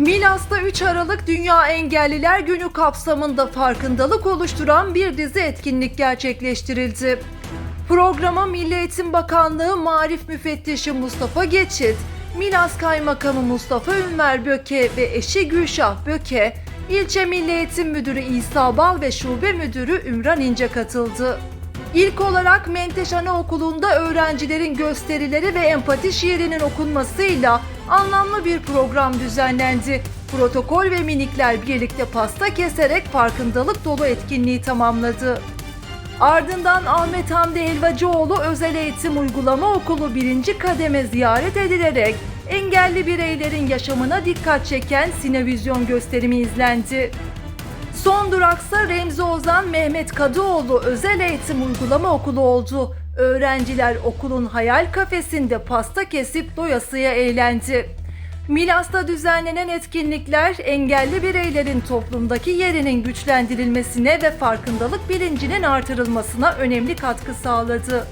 Milas'ta 3 Aralık Dünya Engelliler Günü kapsamında farkındalık oluşturan bir dizi etkinlik gerçekleştirildi. Programa Milli Eğitim Bakanlığı Marif Müfettişi Mustafa Geçit, Milas Kaymakamı Mustafa Ünver Böke ve eşi Gülşah Böke, İlçe Milli Eğitim Müdürü İsa Bal ve Şube Müdürü Ümran İnce katıldı. İlk olarak Menteş Anaokulu'nda öğrencilerin gösterileri ve empati şiirinin okunmasıyla anlamlı bir program düzenlendi. Protokol ve minikler birlikte pasta keserek farkındalık dolu etkinliği tamamladı. Ardından Ahmet Hamdi Elvacıoğlu Özel Eğitim Uygulama Okulu 1. kademe ziyaret edilerek engelli bireylerin yaşamına dikkat çeken sinevizyon gösterimi izlendi. Son duraksa Remzi Ozan Mehmet Kadıoğlu Özel Eğitim Uygulama Okulu oldu. Öğrenciler okulun hayal kafesinde pasta kesip doyasıya eğlendi. Milas'ta düzenlenen etkinlikler engelli bireylerin toplumdaki yerinin güçlendirilmesine ve farkındalık bilincinin artırılmasına önemli katkı sağladı.